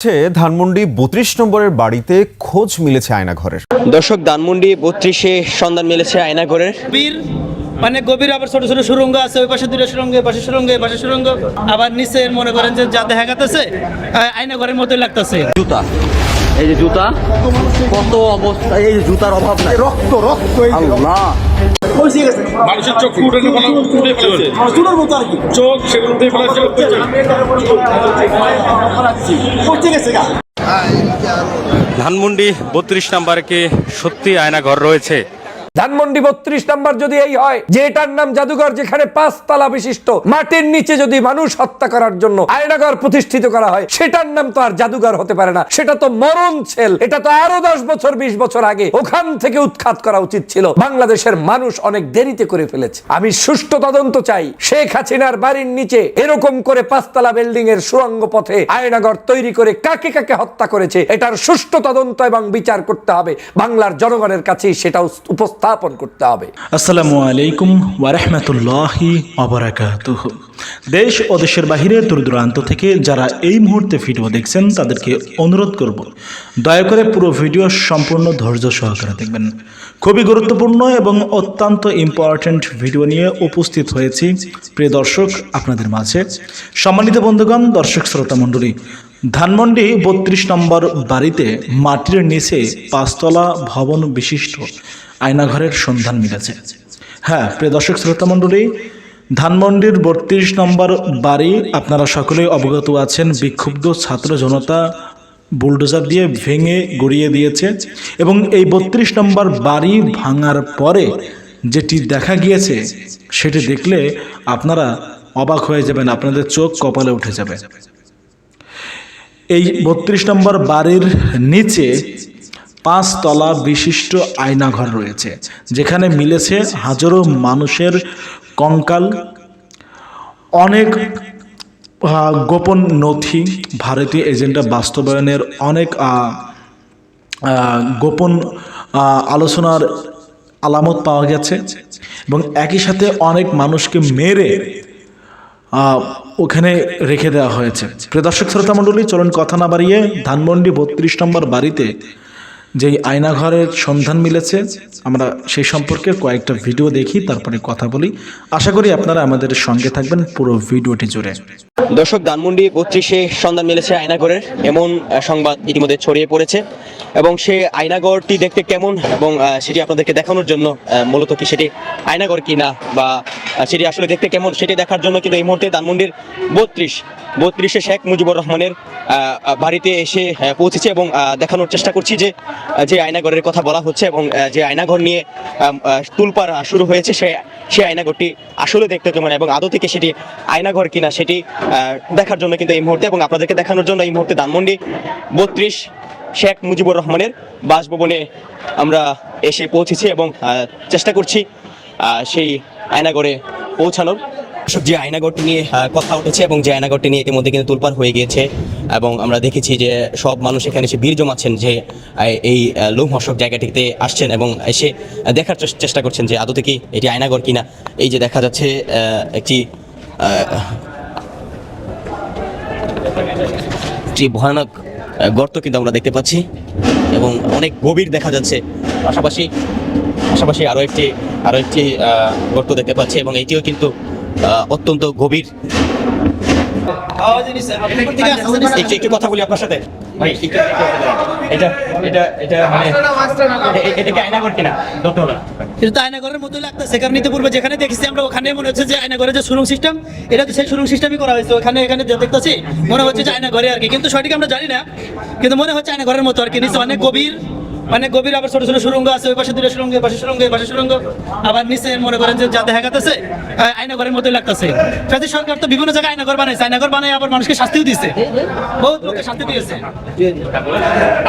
হচ্ছে ধানমন্ডি বত্রিশ নম্বরের বাড়িতে খোঁজ মিলেছে আয়নাঘরের। দর্শক ধানমন্ডি বত্রিশে সন্ধান মিলেছে আয়নাঘরের। বীর মানে গভীর আবার ছোট ছোট সুরঙ্গ আছে ওই পাশে দুটো সুরঙ্গ পাশে সুরঙ্গ পাশে সুরঙ্গ। আবার নিচে মনে করেন যে যা দেখা গেছে আয়না ঘরের মতোই লাগতেছে। জুতা। এই যে জুতা কত অবস্থা এই যে জুতার অভাব নাই। রক্ত রক্ত আল্লাহ। মানুষের চোখ ফুটে ফুটে ফেলেছে। চোখ সেগুলো দিয়ে ফেলেছে ধানমন্ডি বত্রিশ নাম্বারকে সত্যি আয়না ঘর রয়েছে? ধানমন্ডি বত্রিশ নাম্বার যদি এই হয়, যে এটার নাম জাদুঘর যেখানে পাঁচতলা বিশিষ্ট, মাটির নিচে যদি মানুষ হত্যা করার জন্য আয়নাঘর প্রতিষ্ঠিত করা হয়, সেটার নাম তো আর জাদুঘর হতে পারে না। সেটা তো মরণ ছেল। এটা তো আরও দশ বছর, বিশ বছর আগে ওখান থেকে উৎখাত করা উচিত ছিল। বাংলাদেশের মানুষ অনেক দেরিতে করে ফেলেছে। আমি সুষ্ঠু তদন্ত চাই। শেখ হাসিনার বাড়ির নিচে এরকম করে পাঁচতলা বিল্ডিং এর সুরঙ্গ পথে আয়নাঘর তৈরি করে কাকে কাকে হত্যা করেছে, এটার সুষ্ঠু তদন্ত এবং বিচার করতে হবে। বাংলার জনগণের কাছেই সেটা উপস্থাপন করতে হবে। আসসালামু আলাইকুম ওয়ারহমতুল্লাহি অবরাকাতুহ দেশ ও দেশের বাহিরে দূর দূরান্ত থেকে যারা এই মুহূর্তে ভিডিও দেখছেন, তাদেরকে অনুরোধ করব, দয়া করে পুরো ভিডিও সম্পূর্ণ ধৈর্য সহকারে দেখবেন। খুবই গুরুত্বপূর্ণ এবং অত্যন্ত ইম্পর্ট্যান্ট ভিডিও নিয়ে উপস্থিত হয়েছি প্রিয় দর্শক আপনাদের মাঝে। সম্মানিত বন্ধুগণ, দর্শক শ্রোতা মণ্ডলী, ধানমন্ডি বত্রিশ নম্বর বাড়িতে মাটির নিচে পাঁচতলা ভবন বিশিষ্ট। আয়নাঘরের সন্ধান মিলেছে। হ্যাঁ প্রিয় দর্শক, শ্রোতা মণ্ডলী, ধানমন্ডির বত্রিশ নম্বর বাড়ি আপনারা সকলেই অবগত আছেন, বিক্ষুব্ধ ছাত্র জনতা বুলডোজার দিয়ে ভেঙে গড়িয়ে দিয়েছে এবং এই বত্রিশ নম্বর বাড়ি ভাঙার পরে যেটি দেখা গিয়েছে, সেটি দেখলে আপনারা অবাক হয়ে যাবেন, আপনাদের চোখ কপালে উঠে যাবে। এই বত্রিশ নম্বর বাড়ির নিচে পাঁচতলা বিশিষ্ট আয়নাঘর রয়েছে, যেখানে মিলেছে হাজারো মানুষের কঙ্কাল। অনেক গোপন নথি, ভারতীয় এজেন্ডা বাস্তবায়নের অনেক গোপন আলোচনার আলামত পাওয়া গেছে এবং একই সাথে অনেক মানুষকে মেরে ওখানে রেখে দেওয়া হয়েছে। প্রিয় দর্শক, শ্রোতা মণ্ডলী, চলুন কথা না বাড়িয়ে ধানমন্ডি বত্রিশ নম্বর বাড়িতে যেই আয়নাঘরের সন্ধান মিলেছে, আমরা সেই সম্পর্কে কয়েকটা ভিডিও দেখি, তারপরে কথা বলি। আশা করি আপনারা আমাদের সঙ্গে থাকবেন পুরো ভিডিওটি জুড়ে। দর্শক, ধানমন্ডি বত্রিশে সন্ধান মিলেছে আয়নাঘরের। এমন সংবাদ ইতিমধ্যে ছড়িয়ে পড়েছে। এবং সেই আয়নাঘরটি দেখতে কেমন এবং সেটি আপনাদেরকে দেখানোর জন্য মূলত কি সেটি আয়নাঘর কিনা বা সেটি আসলে দেখতে কেমন সেটি দেখার জন্য কিন্তু এই মুহূর্তে ধানমন্ডির বত্রিশ, বত্রিশে শেখ মুজিবুর রহমানের বাড়িতে এসে পৌঁছেছে এবং দেখানোর চেষ্টা করছি যে যে আয়নাঘরের কথা বলা হচ্ছে এবং যে আয়নাঘর নিয়ে তুলপাড় শুরু হয়েছে, সে সেই আয়নাঘরটি আসলে দেখতে কেমন এবং আদৌ থেকে সেটি আয়নাঘর কিনা সেটি দেখার জন্য কিন্তু এই মুহূর্তে এবং আপনাদেরকে দেখানোর জন্য এই মুহূর্তে ধানমন্ডি বত্রিশ শেখ মুজিবুর রহমানের বাসভবনে আমরা এসে পৌঁছেছি এবং চেষ্টা করছি সেই আয়নাঘরে পৌঁছানোর। যে আয়নাঘরটি নিয়ে কথা উঠেছে এবং যে আয়নাঘরটি নিয়ে ইতিমধ্যে কিন্তু তুলপার হয়ে গিয়েছে এবং আমরা দেখেছি যে সব মানুষ এখানে এসে বীর জমাচ্ছেন যে এই লোমহর্ষক জায়গাটিতে আসছেন এবং এসে দেখার চেষ্টা করছেন যে আদৌ কি এটি আয়নাঘর কিনা। এই যে দেখা যাচ্ছে একটি একটি ভয়ানক গর্ত কিন্তু আমরা দেখতে পাচ্ছি এবং অনেক গভীর দেখা যাচ্ছে। পাশাপাশি পাশাপাশি আরও একটি আরও একটি গর্ত দেখতে পাচ্ছি এবং এটিও কিন্তু অত্যন্ত গভীর। একটু কথা বলি আপনার সাথে। মানে যেখানে দেখেছি আমরা, ওখানে মনে হচ্ছে যে যে সিস্টেম এটা তো সেই সিস্টেমই করা হয়েছে। ওখানে এখানে দেখতেছি, মনে হচ্ছে যে আর কি। কিন্তু সঠিক আমরা জানি না, কিন্তু মনে হচ্ছে আয়নাঘরের মতো আর কি। অনেক গভীর। মানে গভীর আবার ছোট ছোট সুরঙ্গ আছে ওই পাশে দুটো সুরঙ্গ পাশে সুরঙ্গ পাশে সুরঙ্গ। আবার নিচে মনে করেন যে যা দেখা গেছে আয়নাঘরের মতোই লাগতেছে। সাথে সরকার তো বিভিন্ন জায়গায় আয়নাঘর বানাইছে আয়নাঘর বানাই আবার মানুষকে শাস্তিও দিচ্ছে বহুত লোককে শাস্তি দিয়েছে।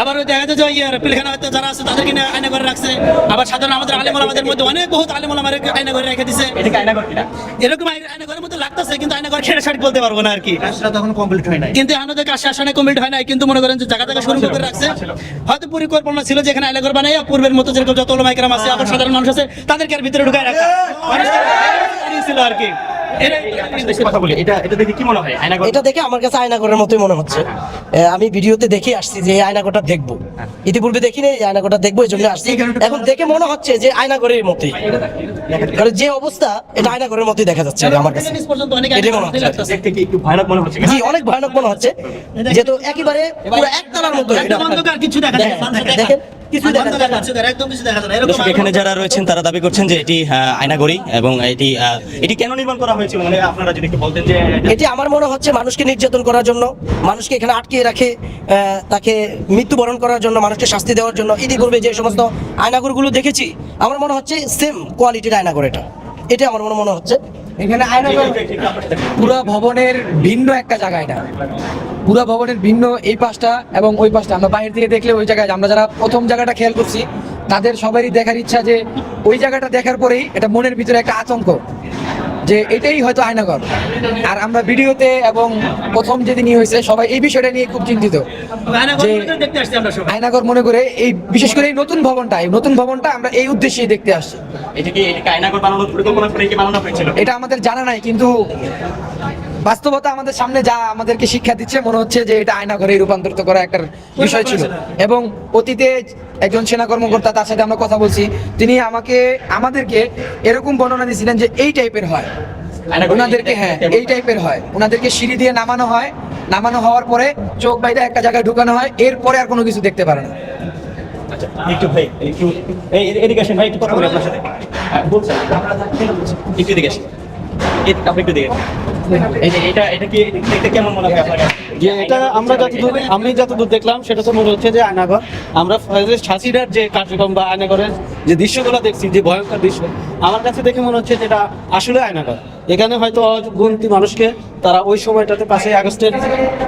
আবার ওই দেখা যায় যে ইয়ার পিলখানা হয়তো যারা আছে তাদেরকে নিয়ে আয়না রাখছে। আবার সাধারণ আমাদের আলেমুল আমাদের মধ্যে অনেক বহুত আলেমুল আমার আয়না রেখে দিছে। আয়নাঘর এরকম আয়না মতো লাগতেছে কিন্তু আয়না ঘর খেড়ে সঠিক বলতে পারব না আর কি। তখন কমপ্লিট হয় নাই। কিন্তু আমাদের কাজ শাসনে কমপ্লিট হয় নাই কিন্তু মনে করেন যে জায়গা জায়গা শুরু করে রাখছে। হয়তো পরিকল্পনা ছিল যেখানে আয়লা পূর্বের মতো যেরকম যত ওলামায়ে আছে, আবার সাধারণ মানুষ আছে, তাদেরকে আর ভিতরে ঢুকায় রাখা। আর কি। এটা দেখে আমার কাছে আয়নাগরের মতোই মনে হচ্ছে। আমি ভিডিওতে দেখে আসছি যে এই আয়নাগরটা দেখব। ইতিপূর্বে দেখিনি এই আয়নাগরটা দেখব এই জন্য আসছি। এখন দেখে মনে হচ্ছে যে আয়নাগরের মতোই। কারণ যে অবস্থা এটা আয়নাগরের মতোই দেখা যাচ্ছে আমার কাছে। অনেক এটাই মনে হচ্ছে। ভয়ানক মনে হচ্ছে জি অনেক ভয়ানক মনে হচ্ছে। যেহেতু একেবারে পুরো একতলার মতো কিছু দেখা যায় দেখেন, এখানে যারা রয়েছেন তারা দাবি করছেন যে এটি আয়নাঘড়ি এবং এটি আহ, এটি কেন নির্মাণ করা মানে এটি আমার মনে হচ্ছে মানুষকে নির্যাতন করার জন্য, মানুষকে এখানে আটকে রাখে তাকে মৃত্যুবরণ করার জন্য, মানুষকে শাস্তি দেওয়ার জন্য। ইতিপূর্বে যে সমস্ত আয়নাগরগুলো দেখেছি। আমার মনে হচ্ছে সেম কোয়ালিটির আয়নাগর এটা। এটা আমার মনে মনে হচ্ছে। এখানে আয়নাগর পুরো ভবনের ভিন্ন একটা জায়গা এটা পুরো ভবনের ভিন্ন এই পাশটা এবং ওই পাশটা। আমরা বাইরে থেকে দেখলে ওই জায়গায় আমরা যারা প্রথম জায়গাটা খেয়াল করছি, তাদের সবারই দেখার ইচ্ছা যে, ওই জায়গাটা দেখার পরেই এটা মনের ভিতরে একটা আতঙ্ক। যে এটাই হয়তো আয়নাগর। আর আমরা ভিডিওতে এবং প্রথম যেদিনই হয়েছে সবাই এই বিষয়টা নিয়ে খুব চিন্তিত। আয়নাঘর যে ভিতরে দেখতে আসছি আমরা সবাই। আয়নাগর মনে করে এই বিশেষ করে এই নতুন ভবনটা এই নতুন ভবনটা আমরা এই উদ্দেশ্যেই দেখতে আসছি। এটা আয়নাঘর আমাদের জানা নাই কিন্তু বাস্তবতা আমাদের সামনে যা আমাদেরকে শিক্ষা দিচ্ছে মনে হচ্ছে যে এটা আয়না ঘরে রূপান্তরিত করা একটা বিষয় ছিল। এবং অতীতে একজন সেনা কর্মকর্তা তার সাথে আমরা কথা বলছি। তিনি আমাকে আমাদেরকে এরকম বর্ণনা দিয়েছিলেন যে এই টাইপের হয়। ওনাদেরকে হ্যাঁ এই টাইপের হয়। ওনাদেরকে সিঁড়ি দিয়ে নামানো হয়। নামানো হওয়ার পরে চোখ বাইরে একটা জায়গায় ঢুকানো হয়। এরপরে আর কোনো কিছু দেখতে পারে না। আচ্ছা একটু ভাই একটু এই এদিকে আসেন ভাই একটু কথা বলি আপনার সাথে। হ্যাঁ, বলছেন। একটু এদিকে আসেন। এদিকে, দেখলাম, সেটা তো মনে হচ্ছে যে আমরা বা যে দেখছি, যে ভয়ঙ্কর দৃশ্য, আমার কাছে দেখে মনে হচ্ছে যে এটা আসলে আয়নাঘর। এখানে হয়তো অগন্তি মানুষকে তারা ওই সময়টাতে পাঁচই আগস্টের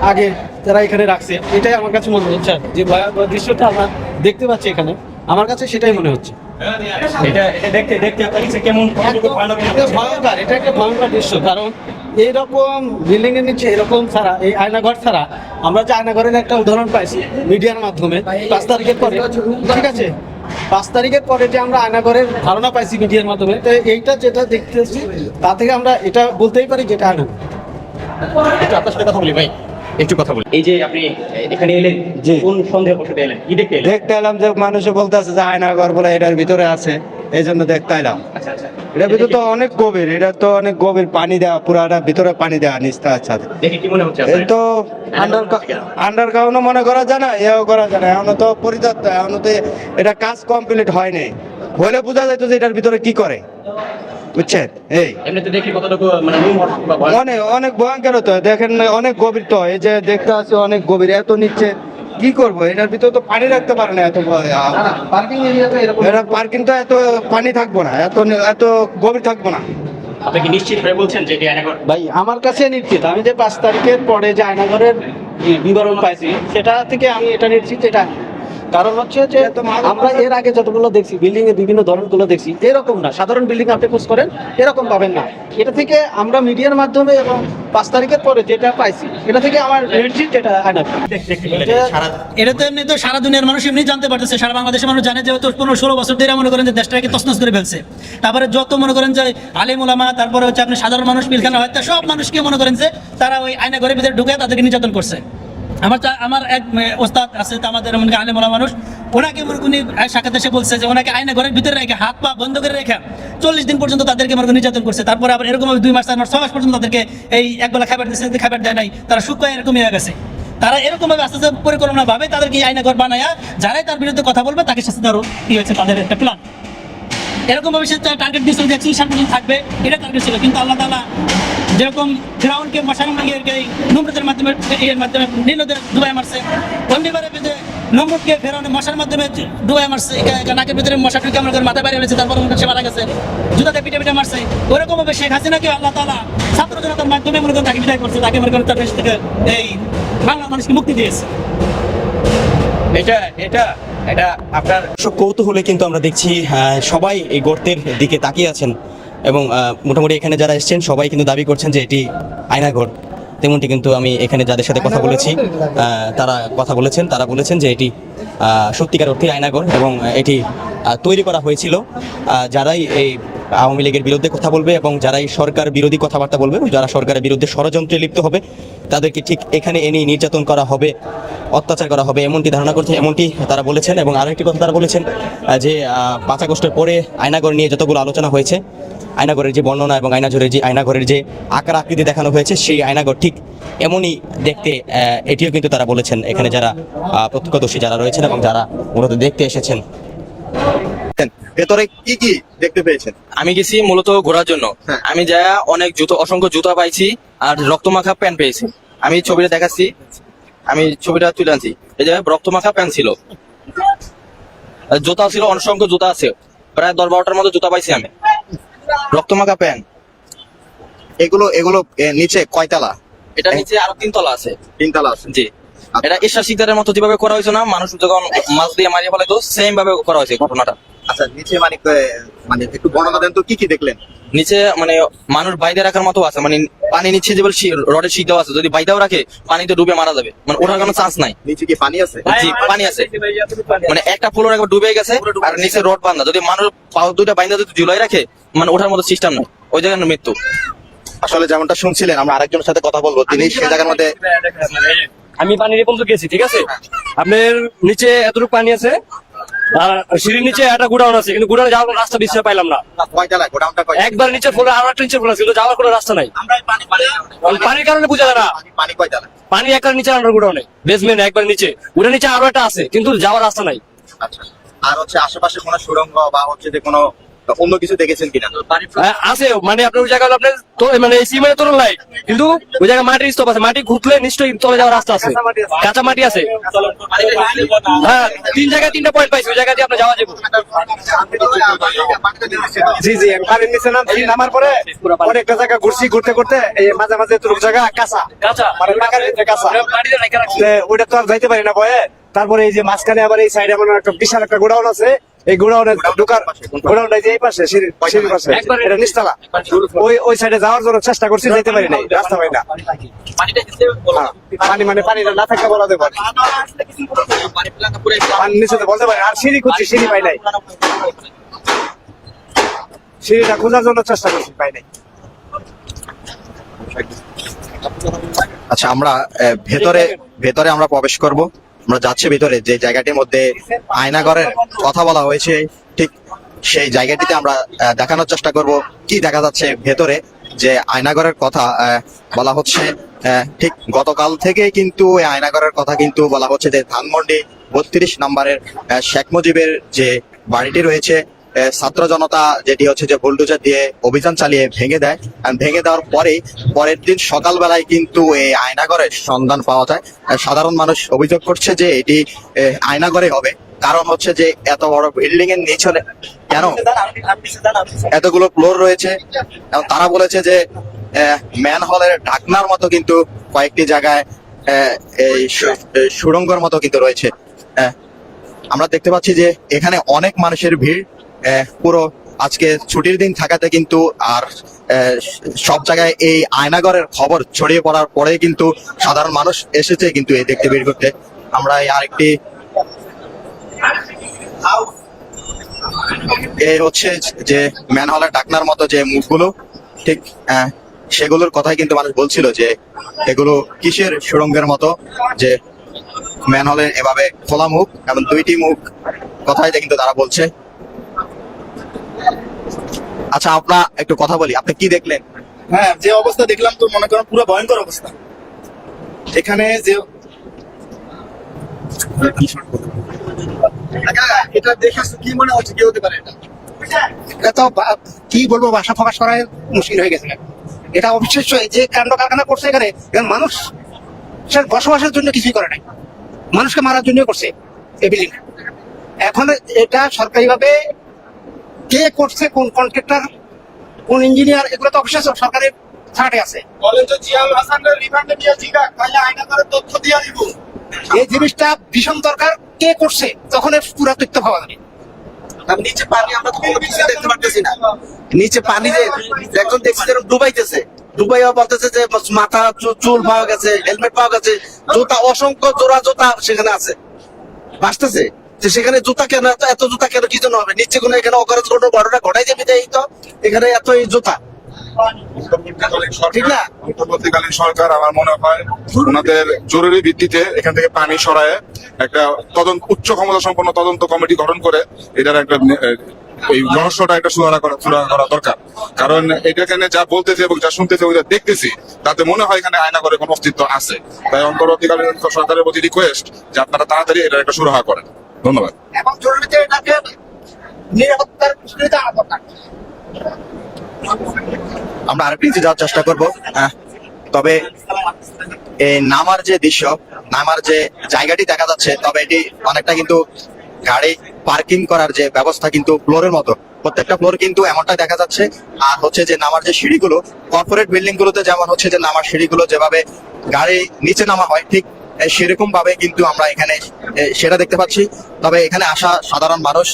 আগে তারা এখানে রাখছে। এটাই আমার কাছে মনে হচ্ছে। যে ভয়ঙ্কর দৃশ্যটা আমরা দেখতে পাচ্ছি এখানে। আমার কাছে সেটাই মনে হচ্ছে। এটা এটা দেখতে দেখতে আপনার কাছে কেমন কতটুকু ভয়ানক এটা হচ্ছে? ভয়ঙ্কর এটা একটা ভয়ঙ্কর দৃশ্য কারণ এইরকম বিল্ডিং এর নিচে এরকম ছাড়া এই আয়নাঘর ছাড়া আমরা যে আয়নাঘরের একটা উদাহরণ পাইছি মিডিয়ার মাধ্যমে পাঁচ তারিখের পরে ঠিক আছে? পাঁচ তারিখের পরে যে আমরা আয়নাঘরের ধারণা পাইছি মিডিয়ার মাধ্যমে তো এইটা যেটা দেখতেছি তা থেকে আমরা এটা বলতেই পারি যেটা আয়নাঘর। একটু আপনার সাথে কথা বলি ভাই। একটু কথা বলি। এই যে আপনি এখানে এলেন কোন সন্দেহ বসে এলেন? কি দেখতে দেখতে এলাম যে মানুষে বলতেছে যে আয়নাঘর বলে এটার ভিতরে আছে এই জন্য দেখতে এলাম। আচ্ছা আচ্ছা। এটার ভিতরে তো অনেক গভীর এটা তো অনেক গভীর পানি দেওয়া পুরাটা ভিতরে পানি দেওয়া কি মনে এই তো আন্ডার মনে করা যায় না এও করা যায় না এখনও তো পরিত্যক্ত এখনও তো এটা কাজ কমপ্লিট হয় নাই। হলে বোঝা যেত যে এটার ভিতরে কি করে। বুঝছেন? এই। এমনিতে দেখি কতটুকু মানে অনেক অনেক ভয়ঙ্কর তো দেখেন অনেক গভীর তো। এই যে দেখতে আছে অনেক গভীর এত নিচ্ছে কি করব? এটার ভিতরে তো পানি রাখতে পারে না এত পার্কিং এটা পার্কিং তো এত পানি থাকব না এত এত গভীর থাকব না। আপনি কি নিশ্চিত হয়ে বলছেন যে আয়নাঘর? ভাই আমার কাছে নিশ্চিত। আমি যে পাঁচ তারিখের পরে যে আয়নাঘরের বিবরণ পাইছি সেটা থেকে আমি এটা নিশ্চিত এটা কারণ হচ্ছে যে আমরা এর আগে যতগুলো দেখছি বিল্ডিং এর বিভিন্ন ধরনগুলো দেখছি এরকম না। সাধারণ বিল্ডিং আপনি খোঁজ করেন এরকম পাবেন না। এটা থেকে আমরা মিডিয়ার মাধ্যমে এবং পাঁচ তারিখের পরে যেটা পাইছি এটা থেকে আমার নিশ্চিত যেটা এটা তো এমনি তো সারা দুনিয়ার মানুষ এমনি জানতে পারতেছে। সারা বাংলাদেশের মানুষ জানে যে পনেরো ষোলো বছর ধরে মনে করেন যে দেশটাকে তসনস করে ফেলছে। তারপরে যত মনে করেন যে আলিম ওলামা তারপরে হচ্ছে আপনি সাধারণ মানুষ পিলখানা হয় সব মানুষকে মনে করেন যে তারা ওই আয়না ঘরের ভিতরে ঢুকে তাদেরকে নির্যাতন করছে। আমার আমার এক ওস্তাদ আছে আমাদের মনে আলিম ওলামা মানুষ, ওনাকে মনে সাক্ষাৎ এসে বলছে যে ওনাকে আয়না ঘরের ভিতরে রেখে, হাত পা বন্ধ করে রেখে চল্লিশ দিন পর্যন্ত তাদেরকে মনে নির্যাতন করছে। তারপরে আবার এরকম দুই মাস, চার মাস মাস পর্যন্ত তাদেরকে এই একবেলা খাবার দিচ্ছে খাবার দেয় নাই। তারা শুকায় এরকমই হয়ে গেছে। তারা এরকম আস্তে আস্তে পরিকল্পনা ভাবে তাদেরকে এই আইনাঘর বানায়া, যারাই তার বিরুদ্ধে কথা বলবে, তাকে শাস্তি দেওয়ার কি হয়েছে তাদের একটা প্ল্যান এরকম ভাবে সে টার্গেট দিয়েছিল যে সাল পর্যন্ত থাকবে, এটা টার্গেট ছিল। কিন্তু আল্লাহ তালা যেরকম ফেরাউনকে মশারি মাগিয়ে এই নমরুদের মাধ্যমে, এর মাধ্যমে নীলদের ডুবাই মারছে অন্যবারে বেঁধে নমরুদকে ফেরাউনের মশার মাধ্যমে ডুবাই মারছে নাকের ভিতরে মশা ঢুকে আমার মাথা বাইরে হয়েছে তারপর সে মারা গেছে জুতাতে পিঠে পিঠে মারছে। ওরকম ভাবে শেখ হাসিনাকে আল্লাহ তালা ছাত্র জনতার মাধ্যমে মনে করেন তাকে বিদায় করছে, তাকে মনে করেন তার দেশ থেকে এই বাংলা মানুষকে মুক্তি দিয়েছে। এটা এটা এটা আপনার সব কৌতূহলে কিন্তু আমরা দেখছি সবাই এই গর্তের দিকে তাকিয়ে আছেন এবং মোটামুটি এখানে যারা এসেছেন সবাই কিন্তু দাবি করছেন যে এটি আয়নাঘর তেমনটি কিন্তু আমি এখানে যাদের সাথে কথা বলেছি তারা কথা বলেছেন তারা বলেছেন যে এটি সত্যিকার অর্থে আয়নাঘর এবং এটি তৈরি করা হয়েছিল। যারাই এই আওয়ামী লীগের বিরুদ্ধে কথা বলবে এবং যারা এই সরকার বিরোধী কথাবার্তা বলবে যারা সরকারের বিরুদ্ধে ষড়যন্ত্রে লিপ্ত হবে, তাদেরকে ঠিক এখানে এনে নির্যাতন করা হবে, অত্যাচার করা হবে এমনটি ধারণা করছে এমনটি তারা বলেছেন এবং আরও একটি কথা তারা বলেছেন যে পাঁচ আগস্টের পরে আয়নাগর নিয়ে যতগুলো আলোচনা হয়েছে, আয়নাগরের যে বর্ণনা এবং আয়নাঘরের যে আয়নাঘরের যে আকার আকৃতি দেখানো হয়েছে, সেই আয়নাঘর ঠিক এমনই দেখতে এটিও কিন্তু তারা বলেছেন, এখানে যারা প্রত্যক্ষদর্শী যারা রয়েছেন এবং যারা মূলত দেখতে এসেছেন। ভেতরে কি কি দেখতে পেয়েছেন? আমি গেছি মূলত ঘোরার জন্য। আমি যা অনেক জুতো অসংখ্য জুতা পাইছি আর রক্তমাখা প্যান্ট পেয়েছি। আমি ছবিটা দেখাচ্ছি। আমি ছবিটা তুলে আনছি। এই যে রক্তমাখা প্যান্ট ছিল। জুতা ছিল অসংখ্য জুতা আছে। প্রায় দশ বারোটার মতো জুতা পাইছি আমি। রক্তমাখা প্যান্ট। এগুলো এগুলো নিচে কয়তলা এটা নিচে আরও তিনতলা আছে। তিনতলা আছে। জি। এটা ঈর্ষা শিকদারের মতো যেভাবে করা হয়েছে না মানুষ যখন মাছ দিয়ে মারিয়ে ফেলে তো সেম ভাবে করা হয়েছে ঘটনাটা। আচ্ছা নিচে মানে মানে একটু বর্ণনা দেন তো কি কি দেখলেন? নিচে মানে মানুষ বাইরে রাখার মতো আছে মানে পানি নিচে যে রডের শীত আছে যদি বাইরেও রাখে পানিতে ডুবে মারা যাবে। মানে ওঠার কোনো চান্স নাই। নিচে কি পানি আছে? জি পানি আছে। মানে একটা ফ্লোর একবার ডুবে গেছে আর নিচে রড বান্ধা যদি মানুষ পাও দুইটা বাইন্দা যদি ঝুলাই রাখে মানে ওঠার মতো সিস্টেম নাই। ওই জায়গায় মৃত্যু। আসলে যেমনটা শুনছিলেন আমরা আরেকজনের সাথে কথা বলব। তিনি সেই জায়গার মধ্যে আমি পানির পর্যন্ত গেছি ঠিক আছে? আপনার নিচে এতটুকু পানি আছে? আর সিঁড়ির নিচে একটা গোডাউন আছে কিন্তু গোডাউনে যাওয়ার রাস্তা বিশ্বে পাইলাম না। একবার নিচে ফোনে আর একটা নিচে ফোলে কিন্তু যাওয়ার কোনো রাস্তা নাই। পানির কারণে বুঝা যায় না। পানি একবার নিচে আন্ডার গোডাউনে। বেসমেন্ট একবার নিচে। ওটা নিচে আরও একটা আছে কিন্তু যাওয়ার রাস্তা নাই। আচ্ছা। আর হচ্ছে আশেপাশে কোনো সুড়ঙ্গ বা হচ্ছে যে কোনো অন্য কিছু দেখেছেন কিনা? হ্যাঁ, আছে মানে আপনার ওই জায়গায় হলো আপনার তো মানে এই সিমেন্টের তোরণ নাই কিন্তু ওই জায়গায় মাটির স্তূপ আছে মাটি ঘুরলে নিশ্চয়ই তলে যাওয়ার রাস্তা আছে কাঁচা মাটি আছে। হ্যাঁ তিন জায়গায় তিনটা পয়েন্ট পাইছি ওই জায়গা দিয়ে আপনার যাওয়া যাব। জি জি পানির নিচে নামার পরে অনেকটা জায়গা ঘুরছি ঘুরতে ঘুরতে এই মাঝে মাঝে তুরুক জায়গা কাঁচা। কাঁচা? মানে পাকার ভিতরে কাঁচা। রাখছি। তে আর যাইতে পারি না ভয়ে তারপরে এই যে মাঝখানে আবার এই সাইডে আমার একটা বিশাল একটা গোডাউন আছে। এই গোডাউনটা যে এই পাশে? সিঁড়ির পাশে? এটা নিচতলা ওই ওই সাইডে যাওয়ার জন্য চেষ্টা করছি যেতে পারি নাই। রাস্তা পাই না। হ্যাঁ, পানি মানে পানিটা না থাকলে বলা না। পানি নিচে বলতে পারি। আর সিঁড়ি খুঁজছি সিঁড়ি পাই নাই। সিঁড়িটা খোঁজার জন্য চেষ্টা করছি পাই নাই। আচ্ছা আমরা ভেতরে ভেতরে আমরা প্রবেশ করব। আমরা যাচ্ছি ভিতরে, যে জায়গাটির মধ্যে আয়নাগরের কথা বলা হয়েছে, ঠিক সেই জায়গাটিতে আমরা দেখানোর চেষ্টা করব কি দেখা যাচ্ছে ভেতরে, যে আয়নাগরের কথা বলা হচ্ছে ঠিক গতকাল থেকে কিন্তু এই আয়নাগরের কথা কিন্তু বলা হচ্ছে যে ধানমন্ডি বত্রিশ নম্বরের শেখ মুজিবের যে বাড়িটি রয়েছে ছাত্র জনতা যেটি হচ্ছে যে বুলডোজার দিয়ে অভিযান চালিয়ে ভেঙে দেয় ভেঙে দেওয়ার পরে পরের দিন সকালবেলায় কিন্তু এই আয়নাগরের সন্ধান পাওয়া যায়। সাধারণ মানুষ অভিযোগ করছে যে এটি আয়নাগরে হবে। কারণ হচ্ছে যে এত বড় বিল্ডিং এর নিচে কেন? এতগুলো ফ্লোর রয়েছে। এবং তারা বলেছে যে ম্যান হলের ঢাকনার মতো কিন্তু কয়েকটি জায়গায় এই সুড়ঙ্গর মতো কিন্তু রয়েছে। আমরা দেখতে পাচ্ছি যে এখানে অনেক মানুষের ভিড়। পুরো আজকে ছুটির দিন থাকাতে কিন্তু আর সব জায়গায় এই আয়নাগরের খবর ছড়িয়ে পড়ার পরে কিন্তু সাধারণ মানুষ এসেছে কিন্তু এই দেখতে ভিড় করতে। আমরা আরেকটি এই হচ্ছে যে ম্যানহলের ডাকনার মতো যে মুখগুলো, ঠিক সেগুলোর কথাই কিন্তু মানুষ বলছিল যে এগুলো কিসের সুড়ঙ্গের মতো যে ম্যানহলের এভাবে খোলা মুখ এবং দুইটি মুখ কথাই কিন্তু তারা বলছে। আচ্ছা আপনার একটু কথা বলি। আপনি কি দেখলেন? হ্যাঁ যে অবস্থা দেখলাম তো মনে করেন পুরো ভয়ঙ্কর অবস্থা। এখানে যে দেখে কি এটা? বলব প্রকাশ মুশকিল হয়ে গেছে। এটা যে কাণ্ড কারখানা করছে এখানে মানুষ বসবাসের জন্য কিছুই করে নাই। মানুষকে মারার জন্য করছে এখন এটা সরকারিভাবে কে করছে কোন কন্ট্রাক্টর কোন ইঞ্জিনিয়ার এগুলো তো অবশ্যই সরকারের ছাড়ে আছে। বলেন তো জিয়াউল হাসানের রিমান্ডে নিয়ে জিগা তাহলে আয়না করে তথ্য দিয়ে দিব। এই জিনিসটা ভীষণ দরকার কে করছে তখন পুরো তথ্য পাওয়া যাবে। নিচে পানি আমরা তো কোনো কিছু দেখতে পারতেছি না। নিচে পানি যে একজন দেখছি যেরকম ডুবাইতেছে ডুবাইয়া বলতেছে যে মাথা চুল পাওয়া গেছে হেলমেট পাওয়া গেছে জুতা অসংখ্য জোড়া জোতা সেখানে আছে। ভাসতেছে যে সেখানে জুতা কেন, এত জুতা কেন, কি জন্য হবে? নিচে কোনো এখানে অকারজ কোনো ঘটনা ঘটাই যাবে এই তো? এখানে এত এই জুতা। পানি সরায় সম্পন্ন কমিটি গঠন করে এটার একটা রহস্যটা একটা সুরাহা করা দরকার। কারণ এটা এখানে যা বলতেছে এবং যা শুনতেছে ওইটা দেখতেছি, তাতে মনে হয় এখানে আয়না করে কোনো অস্তিত্ব আছে। তাই অন্তর্বর্তীকালীন সরকারের প্রতি রিকোয়েস্ট যে আপনারা তাড়াতাড়ি এটা একটা সুরাহা করেন। ধন্যবাদ। এবং জরুরিতে এটাকে নিরাপত্তার দৃষ্টিতে আনা দরকার। আমরা আরেকটু নিচে যাওয়ার চেষ্টা করব। তবে এই নামার যে দৃশ্য নামার যে জায়গাটি দেখা যাচ্ছে তবে এটি অনেকটা কিন্তু গাড়ি পার্কিং করার যে ব্যবস্থা কিন্তু ফ্লোরের মতো। প্রত্যেকটা ফ্লোর কিন্তু এমনটাই দেখা যাচ্ছে। আর হচ্ছে যে নামার যে সিঁড়িগুলো কর্পোরেট বিল্ডিং গুলোতে যেমন হচ্ছে যে নামার সিঁড়িগুলো যেভাবে গাড়ি নিচে নামা হয় ঠিক সেরকম ভাবে কিন্তু আমরা এখানে সেটা দেখতে পাচ্ছি। তবে এখানে আসা সাধারণ মানুষ,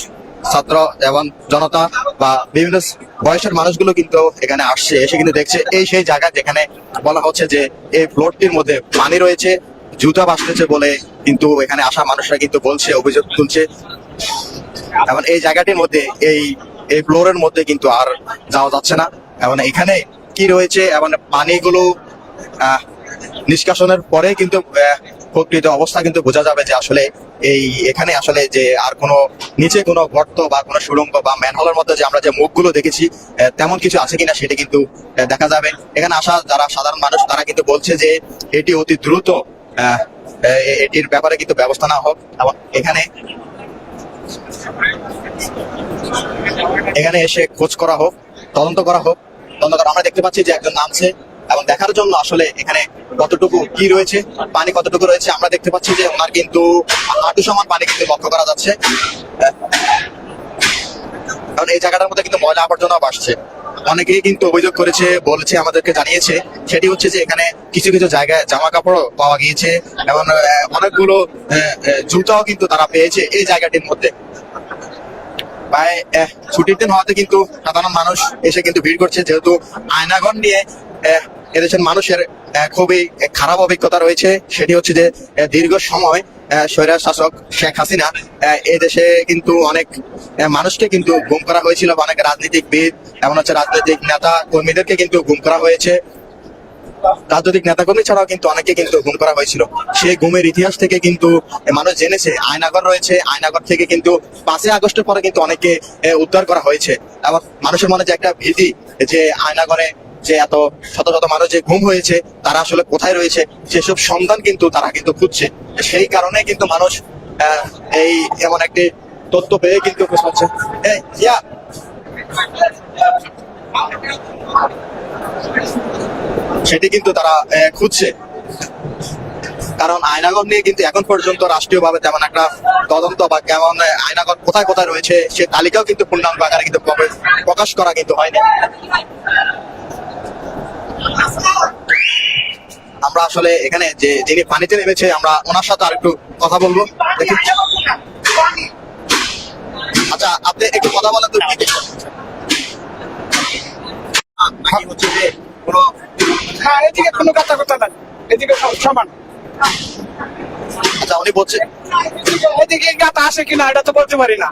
ছাত্র এবং জনতা বা বিভিন্ন বয়সের মানুষগুলো কিন্তু এখানে আসছে, এসে কিন্তু দেখছে। এই সেই জায়গা যেখানে বলা হচ্ছে যে এই ফ্লোরটির মধ্যে পানি রয়েছে, জুতা বাসতেছে বলে কিন্তু এখানে আসা মানুষরা কিন্তু বলছে, অভিযোগ তুলছে। এবং এই জায়গাটির মধ্যে, এই এই ফ্লোরের মধ্যে কিন্তু আর যাওয়া যাচ্ছে না। এবং এখানে কি রয়েছে, এবং পানিগুলো নিষ্কাশনের পরে কিন্তু প্রকৃত অবস্থা কিন্তু বোঝা যাবে যে আসলে এই এখানে আসলে যে আর কোনো নিচে কোনো গর্ত বা কোনো সুড়ঙ্গ বা ম্যানহোলের মধ্যে যে আমরা যে মুখগুলো দেখেছি তেমন কিছু আছে কিনা সেটা কিন্তু দেখা যাবে। এখানে আসা যারা সাধারণ মানুষ, তারা কিন্তু বলছে যে এটি অতি দ্রুত এটির ব্যাপারে কিন্তু ব্যবস্থা না হোক। এবং এখানে এখানে এসে খোঁজ করা হোক, তদন্ত করা হোক। তদন্ত করা আমরা দেখতে পাচ্ছি যে একজন নামছে। এবং দেখার জন্য আসলে এখানে কতটুকু কি রয়েছে, পানি কতটুকু রয়েছে, আমরা দেখতে পাচ্ছি যে ওনার কিন্তু হাঁটু সমান পানি কিন্তু লক্ষ্য করা যাচ্ছে। কারণ এই জায়গাটার মধ্যে কিন্তু ময়লা আবর্জনা আসছে অনেকেই কিন্তু অভিযোগ করেছে, বলেছে, আমাদেরকে জানিয়েছে। সেটি হচ্ছে যে এখানে কিছু কিছু জায়গায় জামা কাপড়ও পাওয়া গিয়েছে এবং অনেকগুলো জুতাও কিন্তু তারা পেয়েছে এই জায়গাটির মধ্যে। ছুটির দিন হওয়াতে কিন্তু সাধারণ মানুষ এসে কিন্তু ভিড় করছে। যেহেতু আয়নাগর নিয়ে এদেশের মানুষের খুবই খারাপ অভিজ্ঞতা রয়েছে। সেটি হচ্ছে যে দীর্ঘ সময় স্বৈরাজ শাসক শেখ হাসিনা আহ, এই দেশে কিন্তু অনেক মানুষকে কিন্তু গুম করা হয়েছিল অনেক রাজনীতিকবিদ এমন হচ্ছে রাজনৈতিক নেতা কর্মীদেরকে কিন্তু গুম করা হয়েছে। রাজনৈতিক নেতাকর্মী ছাড়াও কিন্তু অনেকে কিন্তু গুম করা হয়েছিল। সেই গুমের ইতিহাস থেকে কিন্তু মানুষ জেনেছে আয়নাগর রয়েছে আয়নাগর থেকে কিন্তু পাঁচই আগস্টের পরে কিন্তু অনেকে উদ্ধার করা হয়েছে। আবার মানুষের মনে যে একটা ভীতি যে আয়নাগরে যে এত শত শত মানুষ যে ঘুম হয়েছে তারা আসলে কোথায় রয়েছে সেসব সন্ধান কিন্তু তারা কিন্তু খুঁজছে। সেই কারণে কিন্তু মানুষ এই এমন একটি তথ্য পেয়ে কিন্তু খোঁজ পাচ্ছে। এই, ইয়া। সেটি কিন্তু তারা খুঁজছে। কারণ আয়নাগর নিয়ে কিন্তু এখন পর্যন্ত রাষ্ট্রীয়ভাবে তেমন একটা তদন্ত বা কেমন আয়নাগর কোথায় কোথায় রয়েছে সে তালিকাও কিন্তু পূর্ণাঙ্গ আকারে কিন্তু প্রকাশ করা কিন্তু হয়নি। আমরা আসলে এখানে যে যিনি পানিতে নেমেছে আমরা ওনার সাথে আর একটু কথা বলব। দেখি। আচ্ছা আপনি একটু কথা বলেন তো। দেখছেন? হচ্ছে যে কোনো হ্যাঁ এদিকে কোনো কথা কথা নাই। এদিকে সমান। আচ্ছা উনি বলছে এদিকে গাতা আসে কিনা এটা তো বলতে পারি না।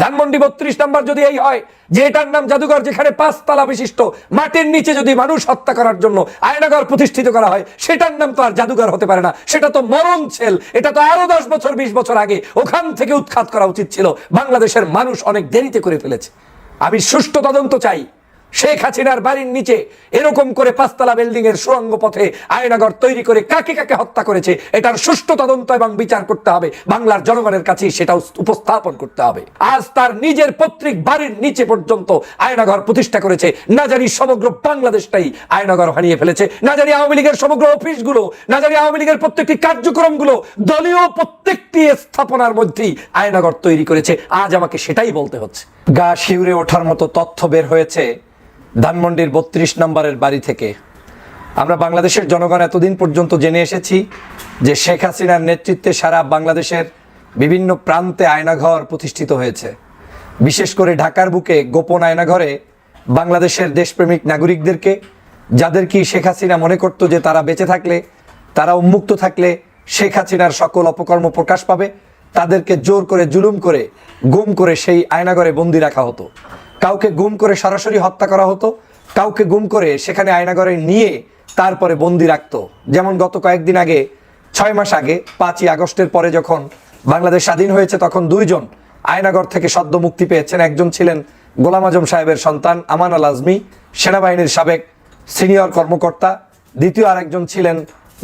ধানমন্ডি বত্রিশ নাম্বার যদি এই হয়, যে এটার নাম জাদুঘর যেখানে পাঁচতলা বিশিষ্ট, মাটির নিচে যদি মানুষ হত্যা করার জন্য আয়নাগর প্রতিষ্ঠিত করা হয়, সেটার নাম তো আর জাদুঘর হতে পারে না। সেটা তো মরণ ছেল, এটা তো আরও দশ বছর, বিশ বছর আগে ওখান থেকে উৎখাত করা উচিত ছিল। বাংলাদেশের মানুষ অনেক দেরিতে করে ফেলেছে। আমি সুষ্ঠু তদন্ত চাই। শেখ হাসিনার বাড়ির নিচে এরকম করে পাঁচতলা বিল্ডিং এর সুরঙ্গ পথে আয়নাগর তৈরি করে কাকে কাকে হত্যা করেছে, এটার সুষ্ঠু তদন্ত এবং বিচার করতে হবে, বাংলার জনগণের কাছে সেটা উপস্থাপন করতে হবে। আজ তার নিজের পৈতৃক বাড়ির নিচে পর্যন্ত আয়নাগর প্রতিষ্ঠা করেছে, না জানি সমগ্র বাংলাদেশটাই আয়নাগর হারিয়ে ফেলেছে, না জানি আওয়ামী লীগের সমগ্র অফিসগুলো, না জানি আওয়ামী লীগের প্রত্যেকটি কার্যক্রমগুলো, দলীয় প্রত্যেকটি স্থাপনার মধ্যেই আয়নাগর তৈরি করেছে, আজ আমাকে সেটাই বলতে হচ্ছে। গা শিউরে ওঠার মতো তথ্য বের হয়েছে ধানমন্ডির বত্রিশ নম্বরের বাড়ি থেকে। আমরা বাংলাদেশের জনগণ এতদিন পর্যন্ত জেনে এসেছি যে শেখ হাসিনার নেতৃত্বে সারা বাংলাদেশের বিভিন্ন প্রান্তে আয়নাঘর প্রতিষ্ঠিত হয়েছে। বিশেষ করে ঢাকার বুকে গোপন আয়নাঘরে বাংলাদেশের দেশপ্রেমিক নাগরিকদেরকে, যাদের কি শেখ হাসিনা মনে করতো যে তারা বেঁচে থাকলে, তারা উন্মুক্ত থাকলে শেখ হাসিনার সকল অপকর্ম প্রকাশ পাবে, তাদেরকে জোর করে জুলুম করে, গুম করে সেই আয়নাঘরে বন্দি রাখা হতো। কাউকে গুম করে সরাসরি হত্যা করা হতো, কাউকে গুম করে সেখানে আয়নাগরে নিয়ে তারপরে বন্দি রাখতো। যেমন গত কয়েকদিন আগে, ছয় মাস আগে, পাঁচই আগস্টের পরে যখন বাংলাদেশ স্বাধীন হয়েছে, তখন দুইজন আয়নাগর থেকে সদ্য মুক্তি পেয়েছেন। একজন ছিলেন গোলাম আজম সাহেবের সন্তান আমান আল আজমি, সেনাবাহিনীর সাবেক সিনিয়র কর্মকর্তা। দ্বিতীয় আরেকজন ছিলেন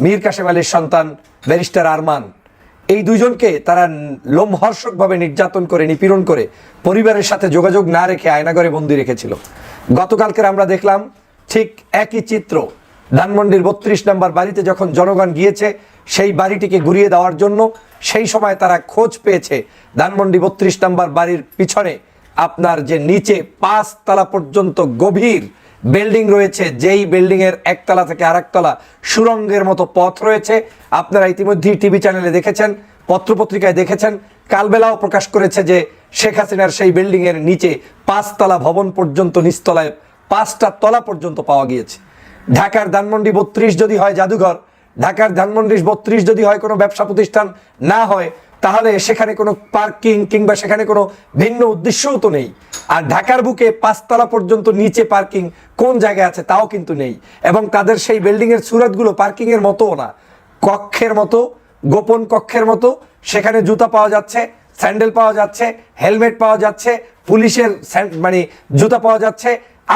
মীর কাশেম আলীর সন্তান ব্যারিস্টার আরমান। এই দুইজনকে তারা লোমহর্ষকভাবে নির্যাতন করে, নিপীড়ন করে, পরিবারের সাথে যোগাযোগ না রেখে আয়নাগরে বন্দি রেখেছিল। গতকালকের আমরা দেখলাম ঠিক একই চিত্র। ধানমন্ডির বত্রিশ নম্বর বাড়িতে যখন জনগণ গিয়েছে, সেই বাড়িটিকে ঘুরিয়ে দেওয়ার জন্য সেই সময় তারা খোঁজ পেয়েছে ধানমন্ডি বত্রিশ নম্বর বাড়ির পিছনে। আপনার যে নিচে পাঁচ তলা পর্যন্ত গভীর বিল্ডিং রয়েছে, যেই বিল্ডিং এর একতলা থেকে আরেকতলা সুরঙ্গের মতো পথ রয়েছে। আপনারা ইতিমধ্যেই টিভি চ্যানেলে দেখেছেন, পত্রপত্রিকায় দেখেছেন, কালবেলাও প্রকাশ করেছে যে শেখ হাসিনার সেই বিল্ডিং এর নিচে পাঁচতলা ভবন পর্যন্ত, নিচতলায় পাঁচটা তলা পর্যন্ত পাওয়া গিয়েছে। ঢাকার ধানমন্ডি বত্রিশ যদি হয় জাদুঘর, ঢাকার ধানমন্ডি বত্রিশ যদি হয় কোনো ব্যবসা প্রতিষ্ঠান না হয় তাহলে সেখানে কোনো পার্কিং কিংবা সেখানে কোনো ভিন্ন উদ্দেশ্যও তো নেই। আর ঢাকার বুকে পাঁচতলা পর্যন্ত নিচে পার্কিং কোন জায়গায় আছে তাও কিন্তু নেই। এবং তাদের সেই বিল্ডিং এর সুরতগুলো পার্কিং এর মতোও না। কক্ষের মতো, গোপন কক্ষের মতো। সেখানে জুতা পাওয়া যাচ্ছে, স্যান্ডেল পাওয়া যাচ্ছে, হেলমেট পাওয়া যাচ্ছে, পুলিশের মানে জুতা পাওয়া যাচ্ছে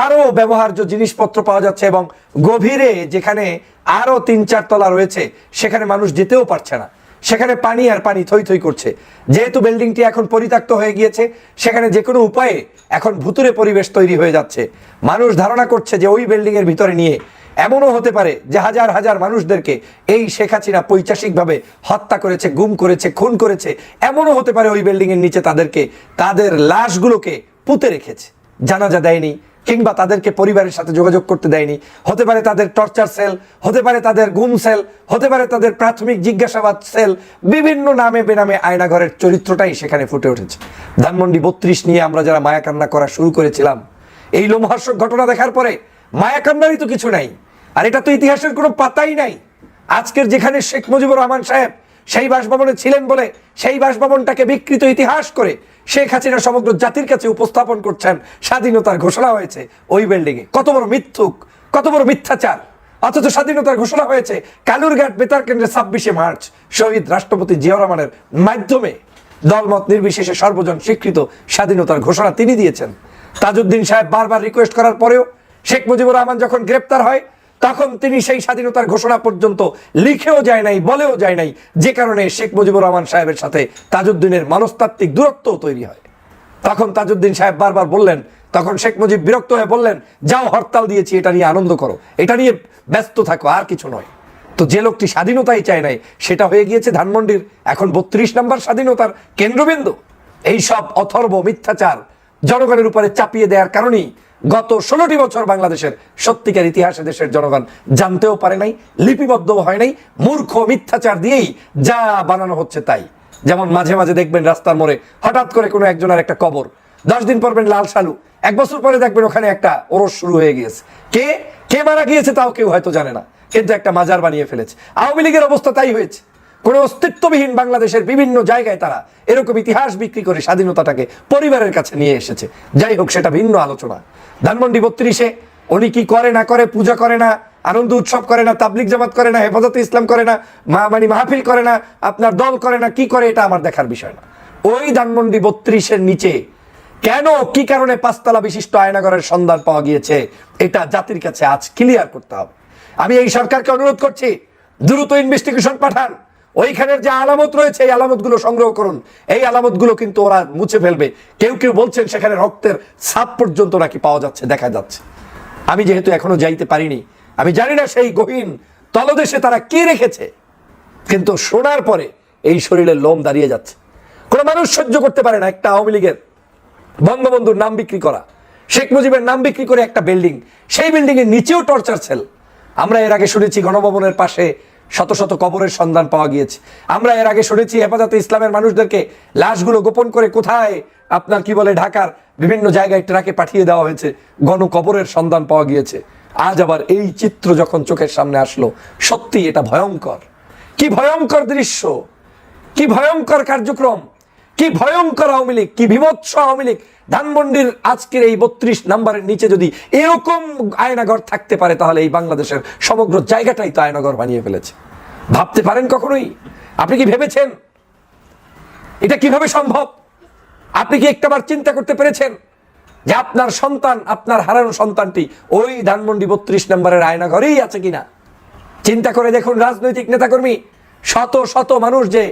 আরও ব্যবহার্য জিনিসপত্র পাওয়া যাচ্ছে এবং গভীরে যেখানে আরও তিন চার তলা রয়েছে, সেখানে মানুষ যেতেও পারছে না। সেখানে পানি আর পানি থই থই করছে। যেহেতু বিল্ডিংটি এখন পরিত্যক্ত হয়ে গিয়েছে, সেখানে যে কোনো উপায়ে এখন ভুতুরে পরিবেশ তৈরি হয়ে যাচ্ছে। মানুষ ধারণা করছে যে ওই বিল্ডিং এর ভিতরে নিয়ে এমনও হতে পারে যে হাজার হাজার মানুষদেরকে এই শেখ হাসিনা পৈচাসিকভাবে হত্যা করেছে, গুম করেছে, খুন করেছে, এমনও হতে পারে ওই বিল্ডিং এর নিচে তাদেরকে, তাদের লাশগুলোকে পুঁতে রেখেছে। জানাজা দেয়নি। কিংবা তাদেরকে পরিবারের সাথে যোগাযোগ করতে দেয়নি। হতে পারে তাদের টর্চার সেল হতে পারে তাদের গুম সেল হতে পারে তাদের প্রাথমিক জিজ্ঞাসাবাদ সেল বিভিন্ন নামে বেনামে আয়নাঘরের চরিত্রটাই সেখানে ফুটে উঠেছে। ধানমন্ডি বত্রিশ নিয়ে আমরা যারা মায়াকান্না করা শুরু করেছিলাম, এই লোমহর্ষক ঘটনা দেখার পরে মায়াকান্নারই তো কিছু নাই। আর এটা তো ইতিহাসের কোনো পাতাই নাই। আজকের যেখানে শেখ মুজিবুর রহমান সাহেব সেই বাসভবনে ছিলেন বলে সেই বাসভবনটাকে বিকৃত ইতিহাস করে শেখ হাসিনা সমগ্র জাতির কাছে উপস্থাপন করছেন। স্বাধীনতার ঘোষণা হয়েছে ওই বিল্ডিং এ। কত বড় মিথ্যুক, কত বড় মিথ্যাচার। অথচ স্বাধীনতার ঘোষণা হয়েছে কালুরঘাট বেতার কেন্দ্রে ছাব্বিশে মার্চ শহীদ রাষ্ট্রপতি জিয়া রহমানের মাধ্যমে। দলমত নির্বিশেষে সর্বজন স্বীকৃত স্বাধীনতার ঘোষণা তিনি দিয়েছেন। তাজউদ্দিন সাহেব বারবার রিকোয়েস্ট করার পরেও শেখ মুজিবুর রহমান যখন গ্রেপ্তার হয় তখন তিনি সেই স্বাধীনতার ঘোষণা পর্যন্ত লিখেও যায় নাই, বলেও যায় নাই। যে কারণে শেখ মুজিবুর রহমান সাহেবের সাথে তাজউদ্দিনের মনস্তাত্ত্বিক দূরত্ব তৈরি হয়। তখন তাজউদ্দিন সাহেব বারবার বললেন, তখন শেখ মুজিব বিরক্ত হয়ে বললেন, যাও, হরতাল দিয়েছি, এটা নিয়ে আনন্দ করো। এটা নিয়ে ব্যস্ত থাকো, আর কিছু নয়। তো যে লোকটি স্বাধীনতাই চায় নাই, সেটা হয়ে গিয়েছে ধানমন্ডির এখন বত্রিশ নম্বর স্বাধীনতার কেন্দ্রবিন্দু। এই সব অথর্ব মিথ্যাচার জনগণের উপরে চাপিয়ে দেওয়ার কারণেই গত ষোলোটি বছর বাংলাদেশের সত্যিকার ইতিহাসে দেশের জনগণ জানতেও পারে নাই, লিপিবদ্ধও হয় নাই, মূর্খ মিথ্যাচার দিয়েই যা বানানো হচ্ছে তাই। যেমন মাঝে মাঝে দেখবেন রাস্তার মোড়ে হঠাৎ করে কোনো একজনের একটা কবর, দশ দিন পরবেন লাল সালু এক বছর পরে দেখবেন ওখানে একটা ওরস শুরু হয়ে গিয়েছে। কে? কে মারা গিয়েছে তাও কেউ হয়তো জানে না, কিন্তু একটা মাজার বানিয়ে ফেলেছে। আওয়ামী লীগের অবস্থা তাই হয়েছে। কোনো অস্তিত্ববিহীন বাংলাদেশের বিভিন্ন জায়গায় তারা এরকম ইতিহাস বিক্রি করে স্বাধীনতাটাকে পরিবারের কাছে নিয়ে এসেছে। যাই হোক, সেটা ভিন্ন আলোচনা। ধানমন্ডি বত্রিশে, উনি কি করে না করে, পূজা করে না, আনন্দ উৎসব করে না তাবলিক জামাত করে না, হেফাজতে ইসলাম করে না মানে মাহফিল করে না, আপনার দল করে না, কি করে, এটা আমার দেখার বিষয় না। ওই ধানমন্ডি বত্রিশের নিচে কেন, কি কারণে পাঁচতলা বিশিষ্ট আয়নাগরের সন্ধান পাওয়া গিয়েছে, এটা জাতির কাছে আজ ক্লিয়ার করতে হবে। আমি এই সরকারকে অনুরোধ করছি, দ্রুত ইনভেস্টিগেশন পাঠান। ওইখানের যে আলামত রয়েছে, এই আলামতগুলো সংগ্রহ করুন। এই আলামতগুলো কিন্তু ওরা মুছে ফেলবে। কেউ কেউ বলছেন সেখানে রক্তের ছাপ পর্যন্ত নাকি পাওয়া যাচ্ছে, দেখা যাচ্ছে। আমি যেহেতু এখনও যাইতে পারিনি, আমি জানি না সেই গহীন তলদেশে তারা কি রেখেছে, কিন্তু শোনার পরে এই শরীরের লোম দাঁড়িয়ে যাচ্ছে। কোনো মানুষ সহ্য করতে পারে না একটা আওয়ামী লীগের বঙ্গবন্ধুর নাম বিক্রি করা। শেখ মুজিবের নাম বিক্রি করে একটা বিল্ডিং, সেই বিল্ডিং এর নিচেও টর্চার সেল। আমরা এর আগে শুনেছি গণভবনের পাশে শত শত কবরের সন্ধান পাওয়া গিয়েছে। আমরা এর আগে শুনেছি, হেফাজতে ইসলামের মানুষদেরকে লাশগুলো গোপন করে কোথায়? আপনার কি বলে, ঢাকার বিভিন্ন জায়গায় ট্রাকে পাঠিয়ে দেওয়া হয়েছে। গণকবরের সন্ধান পাওয়া গিয়েছে। আজ আবার এই চিত্র যখন চোখের সামনে আসলো, সত্যি এটা ভয়ঙ্কর। কি ভয়ঙ্কর দৃশ্য! কি ভয়ঙ্কর কার্যক্রম! কি ভয়ঙ্কর আওয়ামী লীগ! কি বিভৎস আওয়ামী লীগ! ধানমন্ডির আজকের এই বত্রিশ নাম্বারের নিচে যদি এরকম আয়নাঘর থাকতে পারে, তাহলে এই বাংলাদেশের সমগ্র জায়গাটাই তো আয়নাঘর বানিয়ে ফেলেছে। ভাবতে পারেন কখনোই? আপনি কি ভেবেছেন? এটা কীভাবে সম্ভব? আপনি কি একটাবার চিন্তা করতে পেরেছেন যে আপনার সন্তান, আপনার হারানো সন্তানটি ওই ধানমন্ডি বত্রিশ নম্বরের আয়নাঘরেই আছে কিনা? চিন্তা করে দেখুন রাজনৈতিক নেতাকর্মী, শত শত মানুষ যে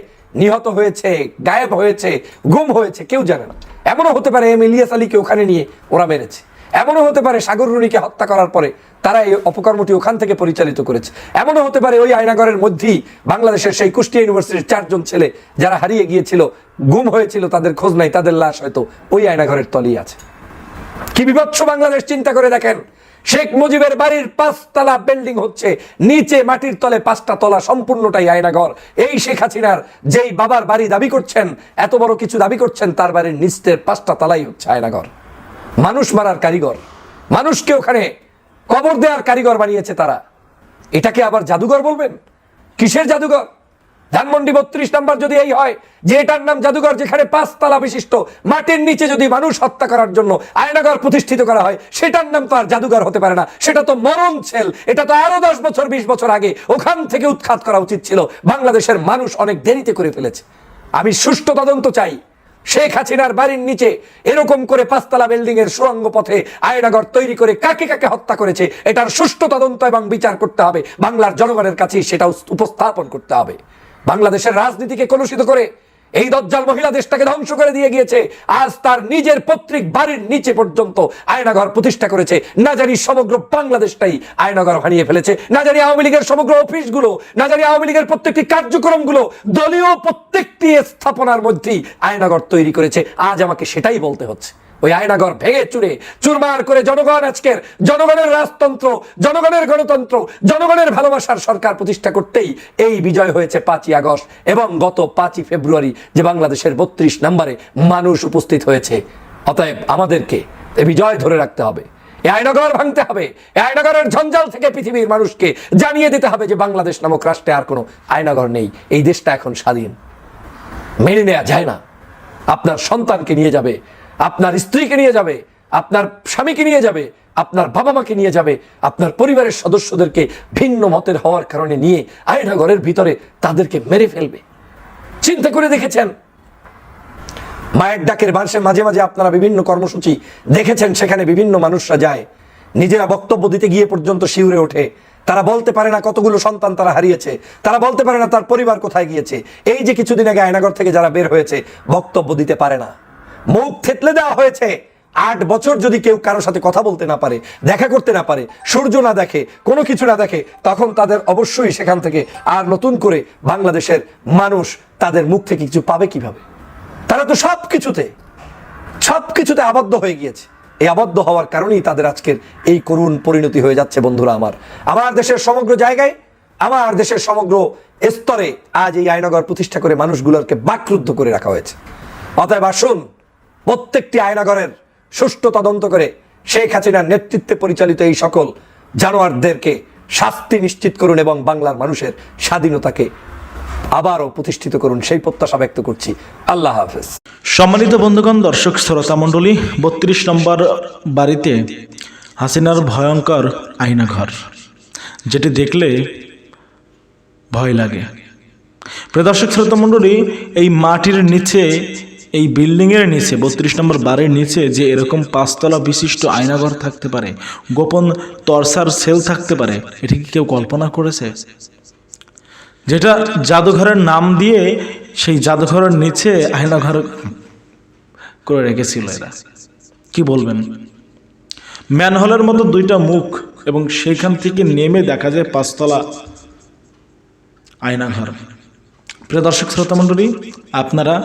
নিহত হয়েছে, গায়েব হয়েছে, গুম হয়েছে, কেউ জানে না। এমনও হতে পারে এম ইলিয়াস আলীকে ওখানে নিয়ে ওরা মেরেছে। এমনও হতে পারে সাগর রুনিকে হত্যা করার পরে তারা এই অপকর্মটি ওখান থেকে পরিচালিত করেছে। এমনও হতে পারে ওই আয়নাগরের মধ্যেই বাংলাদেশের সেই কুষ্টিয়া ইউনিভার্সিটির চারজন ছেলে যারা হারিয়ে গিয়েছিল, গুম হয়েছিল, তাদের খোঁজ নাই, তাদের লাশ হয়তো ওই আয়নাঘরের তলেই আছে। কি বিভৎস বাংলাদেশ চিন্তা করে দেখেন। শেখ মুজিবের বাড়ির পাঁচতলা বিল্ডিং হচ্ছে, নিচে মাটির তলে পাঁচটা তলা সম্পূর্ণটাই আয়নাঘর। এই শেখ হাসিনার যেই বাবার বাড়ি দাবি করছেন, এত বড় কিছু দাবি করছেন, তার বাড়ির নিচের পাঁচটা তলাই হচ্ছে আয়নাঘর। মানুষ মারার কারিগর। মানুষকে ওখানে কবর দেওয়ার কারিগর বানিয়েছে তারা। এটাকে আবার জাদুঘর বলবেন? কিসের জাদুঘর? ধানমন্ডি বত্রিশ নাম্বার যদি এই হয়, যে এটার নাম জাদুঘর যেখানে পাঁচতলা বিশিষ্ট, মাটির নিচে যদি মানুষ হত্যা করার জন্য আয়নাঘর প্রতিষ্ঠিত করা হয়, সেটার নাম তো আর জাদুঘর হতে পারে না। সেটা তো মরণ ছেল এটা তো আরও দশ বছর, বিশ বছর আগে ওখান থেকে উৎখাত করা উচিত ছিল। বাংলাদেশের মানুষ অনেক দেরিতে করে ফেলেছে। আমি সুষ্ঠু তদন্ত চাই। শেখ হাসিনার বাড়ির নিচে এরকম করে পাঁচতলা বিল্ডিং এর সুরঙ্গ পথে আয়নাগর তৈরি করে কাকে কাকে হত্যা করেছে, এটার সুষ্ঠু তদন্ত এবং বিচার করতে হবে। বাংলার জনগণের কাছে সেটা উপস্থাপন করতে হবে। বাংলাদেশের রাজনীতিকে কলুষিত করে এই দজ্জাল মহিলা দেশটাকে ধ্বংস করে দিয়ে গিয়েছে। আজ তার নিজের পৈতৃক বাড়ির নিচে পর্যন্ত আয়নাঘর প্রতিষ্ঠা করেছে। না জানি সমগ্র বাংলাদেশটাই আয়নাঘর হারিয়ে ফেলেছে। না জানি আওয়ামী লীগের সমগ্র অফিসগুলো, না জানি আওয়ামী লীগের প্রত্যেকটি কার্যক্রমগুলো দলীয় প্রত্যেকটি স্থাপনার মধ্যেই আয়নাঘর তৈরি করেছে। আজ আমাকে সেটাই বলতে হচ্ছে। ওই আয়নাঘর ভেঙে চুরে চুরমার করে জনগণ আজকের জনগণের রাজতন্ত্র, জনগণের গণতন্ত্র, জনগণের ভালোবাসার সরকার প্রতিষ্ঠা করতেই এই বিজয় হয়েছে পাঁচই আগস্ট এবং গত পাঁচই ফেব্রুয়ারি যে বাংলাদেশের বত্রিশ নম্বরে মানুষ উপস্থিত হয়েছে। অতএব আমাদেরকে বিজয় ধরে রাখতে হবে। আয়নাগর ভাঙতে হবে। আয়নাগরের ঝঞ্ঝাল থেকে পৃথিবীর মানুষকে জানিয়ে দিতে হবে যে বাংলাদেশ নামক রাষ্ট্রে আর কোনো আয়নাগর নেই। এই দেশটা এখন স্বাধীন। মেনে নেওয়া যায় না। আপনার সন্তানকে নিয়ে যাবে। আপনার স্ত্রীকে নিয়ে যাবে, আপনার স্বামীকে নিয়ে যাবে, আপনার বাবা মাকে নিয়ে যাবে, আপনার পরিবারের সদস্যদেরকে ভিন্ন মতের হওয়ার কারণে নিয়ে আয়নাঘরের ভিতরে তাদেরকে মেরে ফেলবে। চিন্তা করে দেখেছেন? মায়ের ডাকের বাসে মাঝে মাঝে আপনারা বিভিন্ন কর্মসূচি দেখেছেন, সেখানে বিভিন্ন মানুষরা যায়। নিজেরা বক্তব্য দিতে গিয়ে পর্যন্ত শিউরে ওঠে। তারা বলতে পারে না কতগুলো সন্তান তারা হারিয়েছে। তারা বলতে পারে না তার পরিবার কোথায় গিয়েছে। এই যে কিছুদিন আগে আয়নাগর থেকে যারা বের হয়েছে, বক্তব্য দিতে পারে না। মুখ থেতলে দেওয়া হয়েছে। আট বছর যদি কেউ কারোর সাথে কথা বলতে না পারে, দেখা করতে না পারে, সূর্য না দেখে, কোনো কিছু না দেখে, তখন তাদের অবশ্যই সেখান থেকে আর নতুন করে বাংলাদেশের মানুষ তাদের মুখ থেকে কিছু পাবে কীভাবে? তারা তো সব কিছুতে সব কিছুতে আবদ্ধ হয়ে গিয়েছে। এই আবদ্ধ হওয়ার কারণেই তাদের আজকের এই করুণ পরিণতি হয়ে যাচ্ছে বন্ধুরা আমার। আমার দেশের সমগ্র জায়গায়, আমার দেশের সমগ্র স্তরে আজ এই আইনগর প্রতিষ্ঠা করে মানুষগুলোকে বাকরুদ্ধ করে রাখা হয়েছে। অতএব আসুন প্রত্যেকটি আয়নাগরের সুষ্ঠু তদন্ত করে শেখ হাসিনার নেতৃত্বে পরিচালিত এই সকল জানোয়ারদেরকে শাস্তি নিশ্চিত করুন এবং বাংলার মানুষের স্বাধীনতাকে আবারও প্রতিষ্ঠিত করুন। সেই প্রত্যাশা ব্যক্ত করছি। আল্লাহ হাফেজ। সম্মানিত বন্ধুগণ, দর্শক শ্রোতা মণ্ডলী, বত্রিশ নম্বর বাড়িতে হাসিনার ভয়ঙ্কর আয়নাঘর, যেটি দেখলে ভয় লাগে। প্রদর্শক শ্রোতা মণ্ডলী, এই মাটির নিচে এই বিল্ডিংয়ের নিচে, বত্রিশ নম্বর বারের নিচে যে এরকম পাঁচতলা বিশিষ্ট আয়নাঘর থাকতে পারে, গোপন তরসার সেল থাকতে পারে, এটি কি কেউ কল্পনা করেছে? যেটা জাদুঘরের নাম দিয়ে সেই জাদুঘরের নিচে আয়নাঘর করে রেখেছিল এরা। কি বলবেন? ম্যানহলের মতো দুইটা মুখ এবং সেখান থেকে নেমে দেখা যায় পাঁচতলা আয়নাঘর। প্রিয় দর্শক শ্রোতা মণ্ডলী আপনারা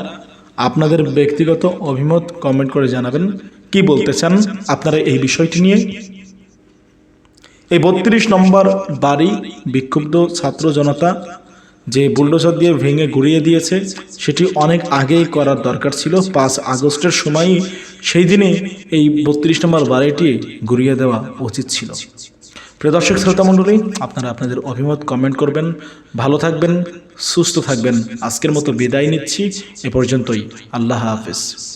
আপনাদের ব্যক্তিগত অভিমত কমেন্ট করে জানাবেন। কি বলতে চান আপনারা এই বিষয়টি নিয়ে? এই বত্রিশ নম্বর বাড়ি বিক্ষুব্ধ ছাত্র জনতা যে বুলডোজার দিয়ে ভেঙে গুড়িয়ে দিয়েছে, সেটি অনেক আগেই করার দরকার ছিল। পাঁচ আগস্টের সময়ই সেই দিনে এই বত্রিশ নম্বর বাড়িটি গুড়িয়ে দেওয়া উচিত ছিল। প্রিয় দর্শক, শ্রোতা মণ্ডলী, আপনারা আপনাদের অভিমত কমেন্ট করবেন, ভালো থাকবেন, সুস্থ থাকবেন। আজকের মতো বিদায় নিচ্ছি, এ পর্যন্তই। আল্লাহ হাফেজ।